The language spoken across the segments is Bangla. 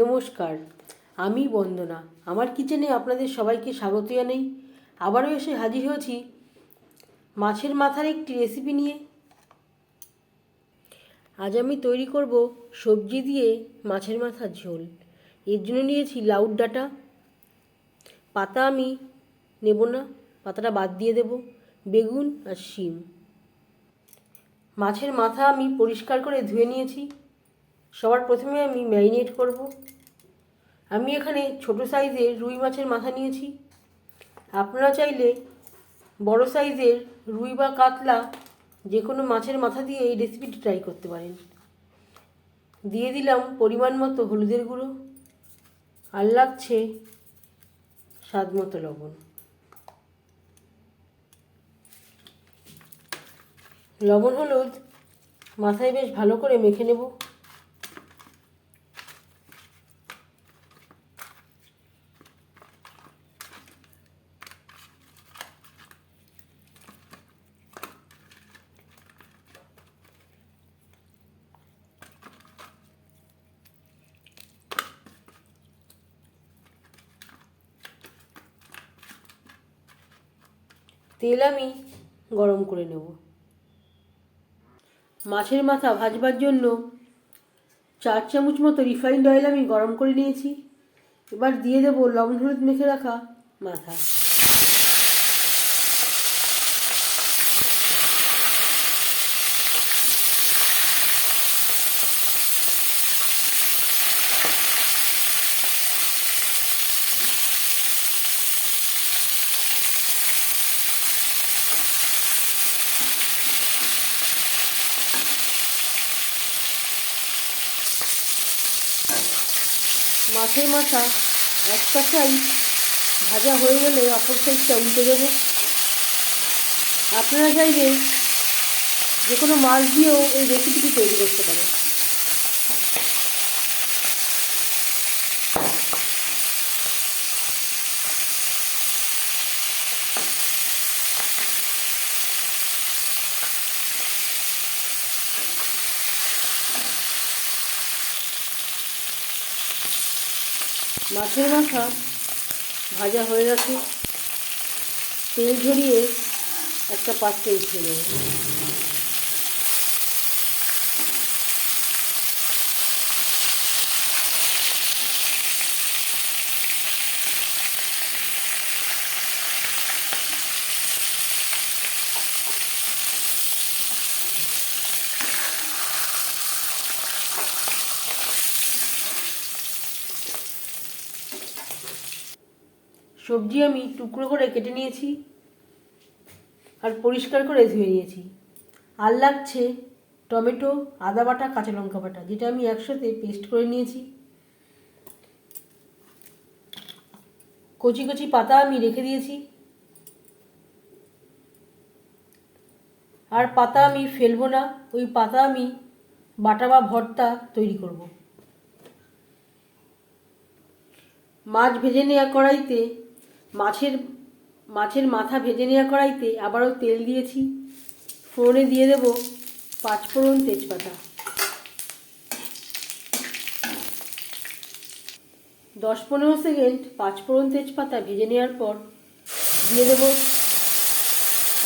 নমস্কার, আমি বন্দনা। আমার কিচেনে আপনাদের সবাইকে স্বাগত জানাই। আবারও এসে হাজির হয়েছি মাছের মাথার একটি রেসিপি নিয়ে। আজ আমি তৈরি করব সবজি দিয়ে মাছের মাথার ঝোল। এর জন্য নিয়েছি লাউড ডাঁটা। পাতা আমি নেব না, পাতাটা বাদ দিয়ে দেব, বেগুন আর শিম। মাছের মাথা আমি পরিষ্কার করে ধুয়ে নিয়েছি। সবার প্রথমে আমি ম্যারিনেট করব। আমি এখানে ছোট সাইজের রুই মাছের মাথা নিয়েছি। আপনারা চাইলে বড় সাইজের রুই বা কাতলা যে কোনো মাছের মাথা দিয়ে এই রেসিপিটি ট্রাই করতে পারেন। দিয়ে দিলাম পরিমাণ মতো হলুদের গুঁড়ো আর লাগছে স্বাদ মতো লবণ। লবণ হলুদ মাথায় বেশ ভালো করে মেখে নেব। তেল আমি গরম করে নেব। মাছের মাথা ভাজবার জন্য চার চামচ মতো রিফাইন্ড অয়েল আমি গরম করে নিয়েছি। এবার দিয়ে দেবো লবণ হলুদ মেখে রাখা মাথা। মাছের মাথা একটা সাইড ভাজা হয়ে গেলে অপর সাইডটা উল্টে দেব। আপনারা চাইলে যে কোনো মাছ দিয়েও এই রেসিপিটি তৈরি করতে পারেন। মাছের মাথা ভাজা হয়ে গেছে। তেল ঝরিয়ে একটা পাত্রে উঠিয়ে নেব। সবজি আমি টুকরো করে কেটে নিয়েছি আর পরিষ্কার করে ধুয়ে নিয়েছি। আর লাগছে টমেটো, আদা বাটা, কাঁচা লঙ্কা বাটা, যেটা আমি একসাথে পেস্ট করে নিয়েছি। কচি কচি পাতা আমি রেখে দিয়েছি। আর পাতা আমি ফেলব না, ওই পাতা আমি বাটা বা ভর্তা তৈরি করব। মাছ ভেজে নেওয়া কড়াইতে মাছের মাছের মাথা ভেজে নেওয়া কড়াইতে আবারও তেল দিয়েছি। ফোড়নে দিয়ে দেব পাঁচফোড়ন তেজপাতা। দশ পনেরো সেকেন্ড পাঁচফোড়ন তেজপাতা ভেজে নেওয়ার পর দিয়ে দেব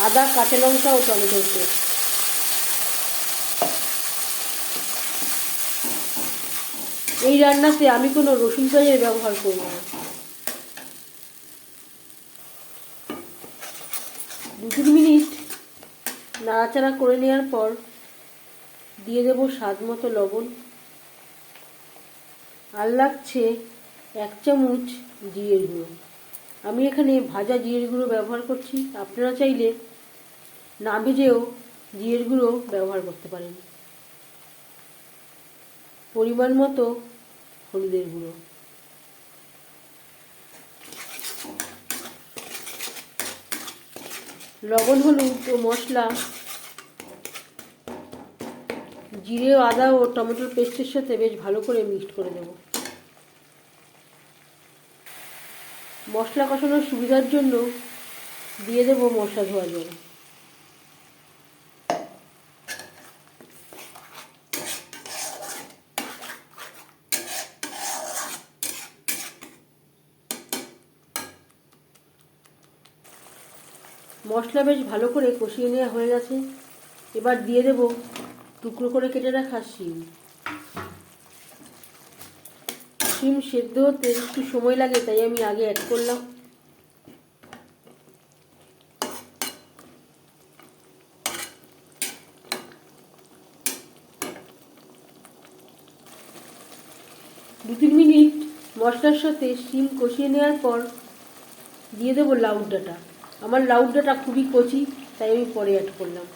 আদা, কাঁচা লঙ্কা ও টমেটোর পেস্ট। এই রান্নাতে আমি কোনো রসুন পেঁয়াজের ব্যবহার করব না দু তিন মিনিট নাড়াচাড়া করে নেওয়ার পর দিয়ে দেবো স্বাদ মতো লবণ। আর লাগছে এক চামচ জিরের গুঁড়ো। আমি এখানে ভাজা জিরের গুঁড়ো ব্যবহার করছি। আপনারা চাইলে না ভেজেও জিরের গুঁড়ো ব্যবহার করতে পারেন। পরিমাণ মতো হলুদের গুঁড়ো। লবণ, হলুদ ও মশলা জিরে, আদা ও টমেটোর পেস্টের সাথে বেশ ভালো করে মিক্সড করে দেব মশলা কষানোর সুবিধার জন্য দিয়ে দেব মশলা ধোয়া জল। মশলা বেশ ভালো করে কষিয়ে নেওয়া হয়ে গেছে। এবার দিয়ে দেব টুকরো করে কেটে রাখা শিম। শিম সেদ্ধ হতে একটু সময় লাগে, তাই আমি আগে অ্যাড করলাম। দু তিন মিনিট মশলার সাথে শিম কষিয়ে নেওয়ার পর দিয়ে দেবো লাউ লাউডাটা আমার লাউ লাউডাটা খুবই কচি, তাই আমি পরে অ্যাড করলাম।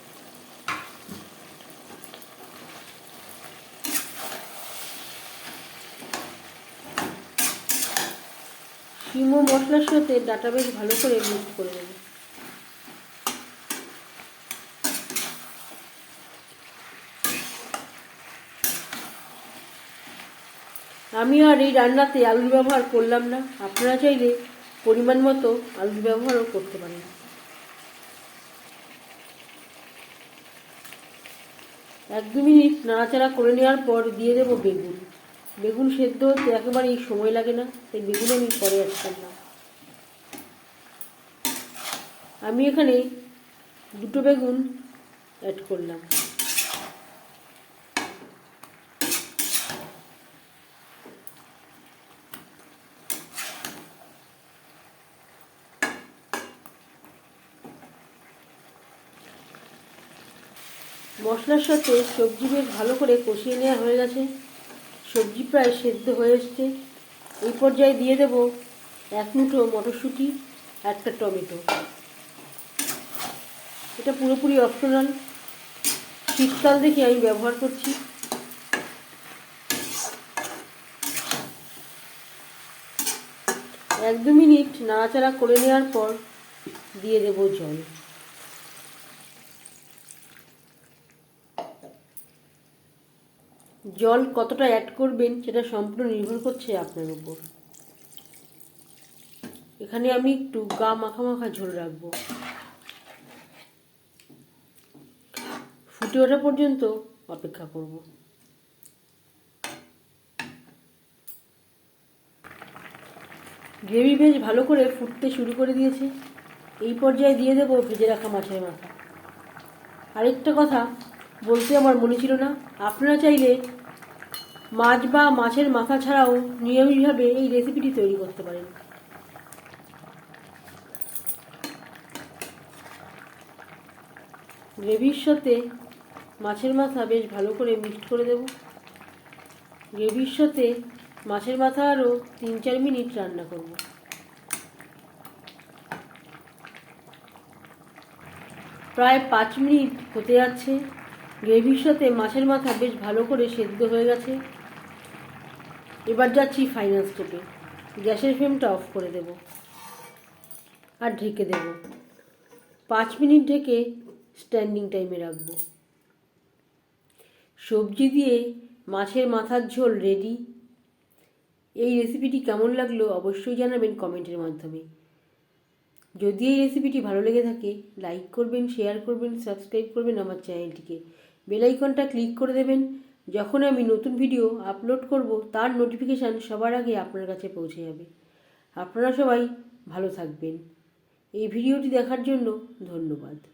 ও মশলার সাথে ডাটা বেশ ভালো করে মিক্স করে দেবো আমি আর এই রান্নাতে আলুর ব্যবহার করলাম না। আপনারা চাইলে পরিমাণ মতো আলুর ব্যবহারও করতে পারেন। এক দু মিনিট নাড়াচাড়া করে নেওয়ার পর দিয়ে দেবো বেগুন। বেগুন সেদ্ধ হতে একেবারেই সময় লাগে না, তাই বেগুন আমি পরে অ্যাড করলাম আমি এখানে দুটো বেগুন অ্যাড করলাম। মশলার সাথে সবজি বেশ ভালো করে কষিয়ে নেওয়া হয়ে গেছে। সবজি প্রায় সেদ্ধ হয়ে এসছে। এই পর্যায়ে দিয়ে দেব এক মুঠো মটরশুঁটি, একটা টমেটো। এটা পুরোপুরি অপশনাল শীতকাল দেখে আমি ব্যবহার করছি। এক দু মিনিট নাড়াচাড়া করে নেওয়ার পর দিয়ে দেব জল। জল কতটা অ্যাড করবেন সেটা সম্পূর্ণ নির্ভর করছে আপনার উপর। এখানে আমি একটু গা মাখা মাখা ঝোল রাখব। ফুটে ওঠা পর্যন্ত অপেক্ষা করব। গ্রেভি বেশ ভালো করে ফুটতে শুরু করে দিয়েছে। এই পর্যায়ে দিয়ে দেবো ভেজে রাখা মাছের মাথা। আরেকটা কথা বলতে আমার মনে ছিল না। আপনারা চাইলে মাছ বা মাছের মাথা ছাড়াও নিয়মিতভাবে এই রেসিপিটি তৈরি করতে পারেন। গ্রেভির সাথে মাছের মাথা বেশ ভালো করে মিক্সড করে দেব। গ্রেভির সাথে মাছের মাথা আরও তিন চার মিনিট রান্না করব। প্রায় পাঁচ মিনিট হতে যাচ্ছে। গ্রেভির সাথে মাছের মাথা বেশ ভালো করে সেদ্ধ হয়ে গেছে। এবার যাচ্ছি ফাইনাল স্টেপে গ্যাসের ফ্লেমটা অফ করে দেব। আর ঢেকে দেব। পাঁচ মিনিট ঢেকে স্ট্যান্ডিং টাইমে রাখব। সবজি দিয়ে মাছের মাথার ঝোল রেডি এই রেসিপিটি কেমন লাগল অবশ্যই জানাবেন কমেন্টের মাধ্যমে। যদি এই রেসিপিটি ভালো লেগে থাকে লাইক করবেন শেয়ার করবেন সাবস্ক্রাইব করবেন আমার চ্যানেলটিকে বেল আইকনটা ক্লিক করে দেবেন। যখন আমি নতুন ভিডিও আপলোড করব, তার নোটিফিকেশান সবার আগে আপনার কাছে পৌঁছে যাবে। আপনারা সবাই ভালো থাকবেন। এই ভিডিওটি দেখার জন্য ধন্যবাদ।